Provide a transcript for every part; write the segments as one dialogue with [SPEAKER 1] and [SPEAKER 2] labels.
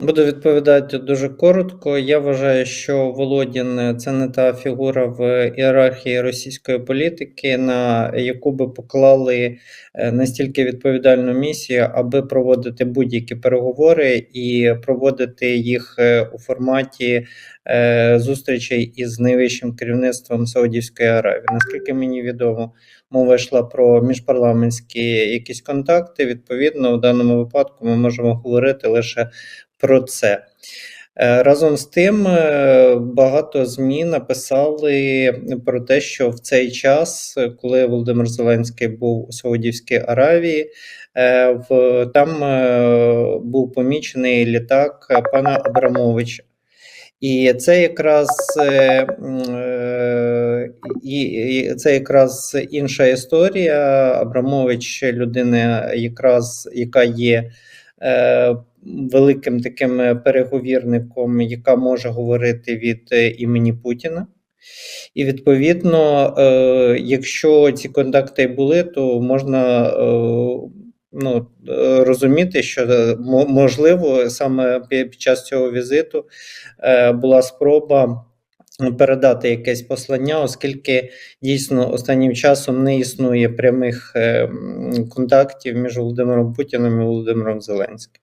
[SPEAKER 1] Буду відповідати дуже коротко. Я вважаю, що Володін це не та фігура в ієрархії російської політики, на яку би поклали е, настільки відповідальну місію, аби проводити будь-які переговори і проводити їх е, у форматі е, зустрічей із найвищим керівництвом Саудівської Аравії. Наскільки мені відомо, мова йшла про міжпарламентські якісь контакти. Відповідно, в даному випадку ми можемо говорити лише про це. Е, разом з тим, е, багато ЗМІ написали про те, що в цей час, коли Володимир Зеленський був у Саудівській Аравії, е, там був помічений літак пана Абрамовича. І це якраз і це якраз інша історія. Абрамович людина, якраз яка є великим таким е, переговірником, яка може говорити від е, імені Путіна. І відповідно, е, якщо ці контакти були, то можна ну, розуміти, що можливо саме під час цього візиту була спроба. Передати якесь послання, оскільки дійсно останнім часом не існує прямих контактів між Володимиром Путіним і Володимиром Зеленським.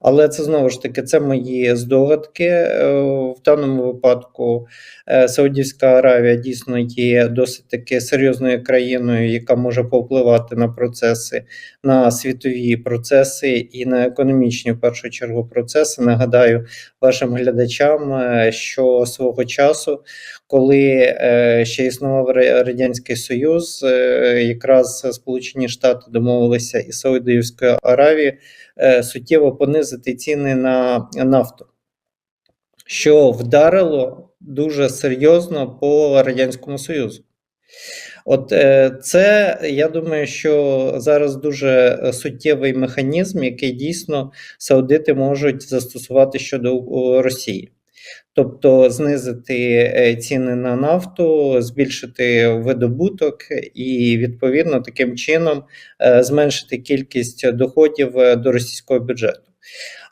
[SPEAKER 1] Але це знову ж таки це мої здогадки. Е, в даному випадку е, Саудівська Аравія дійсно є досить таки серйозною країною, яка може повпливати на процеси, на світові процеси і на економічні в першу чергу процеси. Нагадаю вашим глядачам, е, що свого часу, коли ще існував радянський союз, якраз Сполучені Штати домовилися із Саудівською Аравією суттєво понизити знизити ціни на нафту, що вдарило дуже серйозно по Радянському Союзу. От е, це я думаю, що зараз дуже суттєвий механізм, який дійсно саудити можуть застосувати щодо Росії. Тобто знизити е, ціни на нафту, збільшити видобуток і відповідно таким чином е, зменшити кількість доходів до російського бюджету.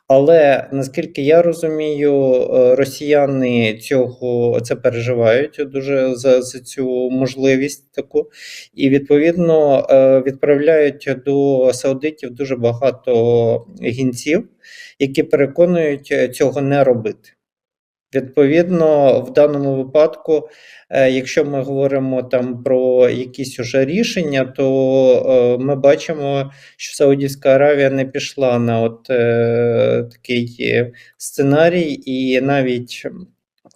[SPEAKER 1] Але наскільки я розумію, е, росіяни цього це переживають дуже за, за цю можливість таку, і відповідно е, відправляють до саудитів дуже багато гінців, які переконують цього не робити. Відповідно, в даному випадку, е, якщо ми говоримо там про якісь уже рішення, то е, ми бачимо, що Саудівська Аравія не пішла на от е, такий сценарій, і навіть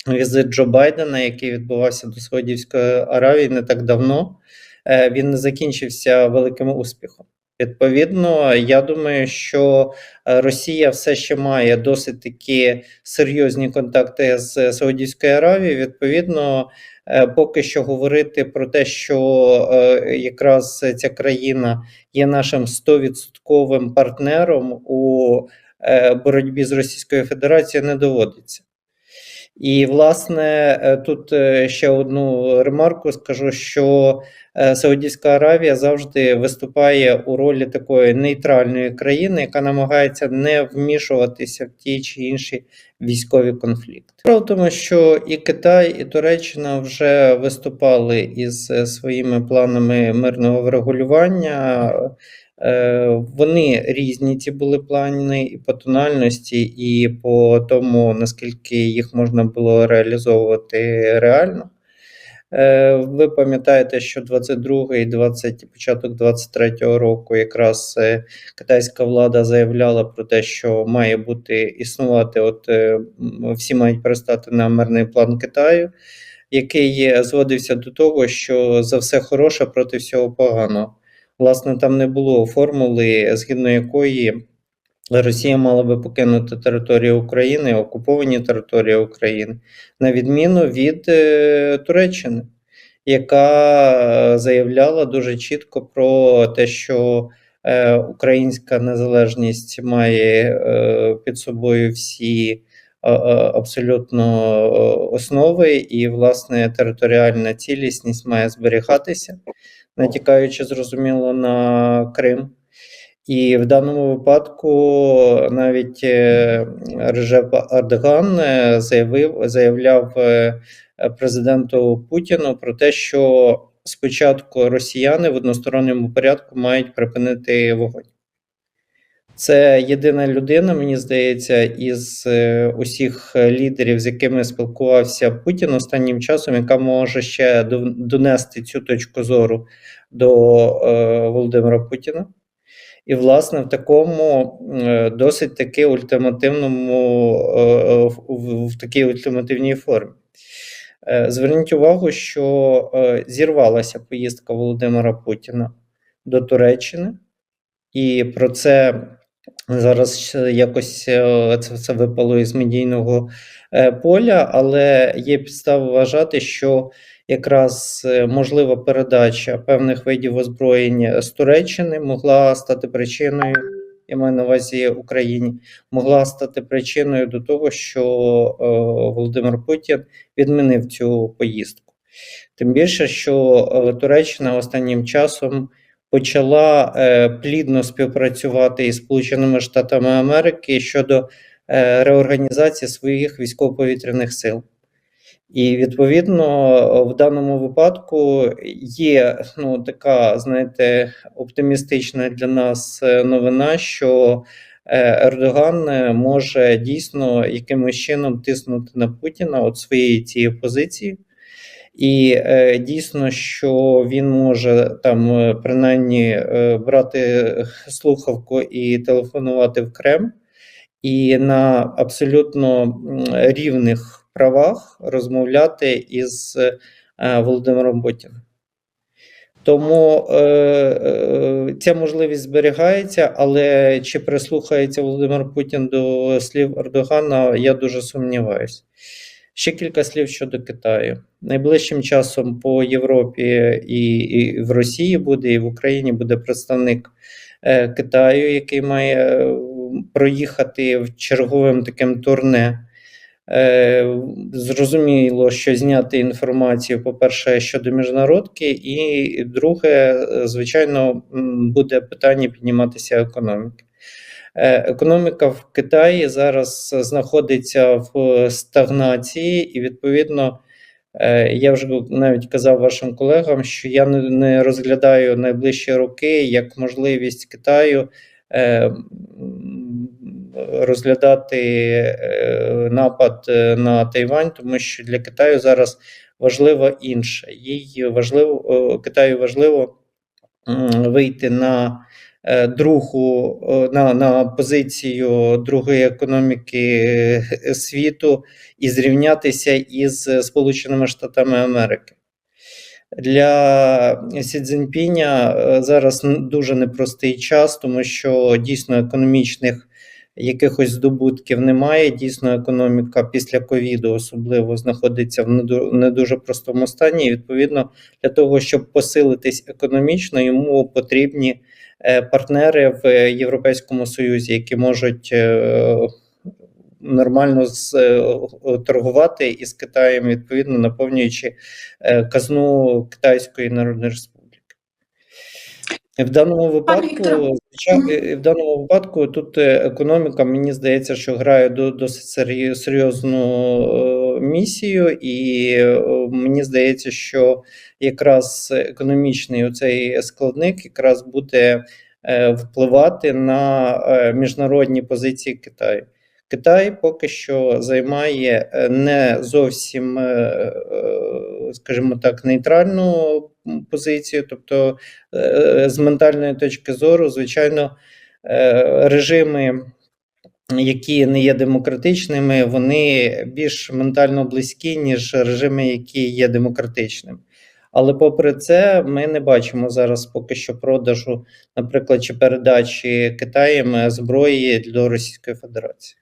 [SPEAKER 1] візит Джо Байдена, який відбувався до Саудівської Аравії не так давно, він не закінчився великим успіхом. Відповідно, я думаю, що е, Росія все ще має досить такі серйозні контакти з Саудівською Аравією. Відповідно, е, поки що говорити про те, що е, якраз ця країна є нашим 100% партнером у боротьбі з Російською Федерацією, не доводиться. І, власне, тут ще одну ремарку скажу, що Е, Саудівська Аравія завжди виступає у ролі такої нейтральної країни, яка намагається не вмішуватися в ті чи інші військові конфлікти. Справа тому, що і Китай, і Туреччина вже виступали із е, своїми планами мирного врегулювання. Е, вони різні ці були плани і по тональності, і по тому, наскільки їх можна було реалізовувати реально. Е, ви пам'ятаєте, що 22 і 20, початок 23-го року якраз е, китайська влада заявляла про те, що має бути існувати, от всі мають перестати на мирний план Китаю, який зводився до того, що за все хороше проти всього поганого. Власне, там не було формули, згідно якої. Росія мала би покинути територію України, окуповані території України, на відміну від е, Туреччини, яка заявляла дуже чітко про те, що е, українська незалежність має е, під собою всі абсолютно основи, і, власне, територіальна цілісність має зберігатися, натякаючи зрозуміло на Крим. І в даному випадку навіть е, Режеп Ердоган е, заявив, заявляв е, президенту Путіну про те, що спочатку росіяни в односторонньому порядку мають припинити вогонь. Це єдина людина, мені здається, із е, усіх лідерів, з якими спілкувався Путін останнім часом, яка може ще донести цю точку зору до е, Володимира Путіна. І, власне, в такому е, досить таки ультимативному, е, е, в, в, такій ультимативній формі. Е, Зверніть увагу, що е, зірвалася поїздка Володимира Путіна до Туреччини, і про це зараз якось е, це все випало із медійного е, поля, але є підстави вважати, що якраз е, можлива передача певних видів озброєння з Туреччини могла стати причиною, я маю на увазі Україні, могла стати причиною до того, що Володимир Путін відмінив цю поїздку. Тим більше, що Туреччина останнім часом почала е, плідно співпрацювати із Сполученими Штатами Америки щодо е, реорганізації своїх військово-повітряних сил. І відповідно в даному випадку є ну така, знаєте, оптимістична для нас е, новина, що е, Ердоган е, може дійсно якимось чином тиснути на Путіна от своєї цієї позиції. І е, дійсно, що він може там е, принаймні е, брати слухавку і телефонувати в Кремль, і на абсолютно рівних правах розмовляти із е, Володимиром Путіним. Тому е, е, ця можливість зберігається, але чи прислухається Володимир Путін до слів Ердогана, я дуже сумніваюся. Ще кілька слів щодо Китаю. Найближчим часом по Європі і, і в Росії буде, і в Україні буде представник е, Китаю, який має е, проїхати в черговим таким турне. Е, Зрозуміло, що зняти інформацію, по-перше, щодо міжнародки, і друге, е, звичайно, буде питання підніматися економіки. Е, Економіка в Китаї зараз знаходиться в стагнації, і відповідно, е, я вже навіть казав вашим колегам, що я не, розглядаю найближчі роки як можливість Китаю е, розглядати е, напад е, на Тайвань, тому що для Китаю зараз важливо інше. Їй важливо е, Китаю важливо вийти на е, другу е, на, на позицію другої економіки е, світу і зрівнятися із Сполученими Штатами Америки. Для Сі Цзіньпіня е, зараз дуже непростий час, тому що дійсно економічних якихось здобутків немає. Дійсно, економіка після ковіду особливо знаходиться в не дуже простому стані. І відповідно, для того, щоб посилитись економічно, йому потрібні е, партнери в Європейському Союзі, які можуть е, нормально з, е, торгувати із Китаєм, відповідно наповнюючи казну Китайської Народної Республіки. В даному випадку, звичайно, в даному випадку тут е, економіка, мені здається, що грає до- досить серйозну е, місію, і е, мені здається, що якраз економічний оцей складник якраз буде впливати на міжнародні позиції Китаю. Китай поки що займає е, не зовсім, е, е, скажімо так, нейтральну позицію, тобто з ментальної точки зору, звичайно, режими, які не є демократичними, вони більш ментально близькі, ніж режими, які є демократичними. Але попри це, ми не бачимо зараз поки що продажу, наприклад, чи передачі Китаєм зброї до Російської Федерації.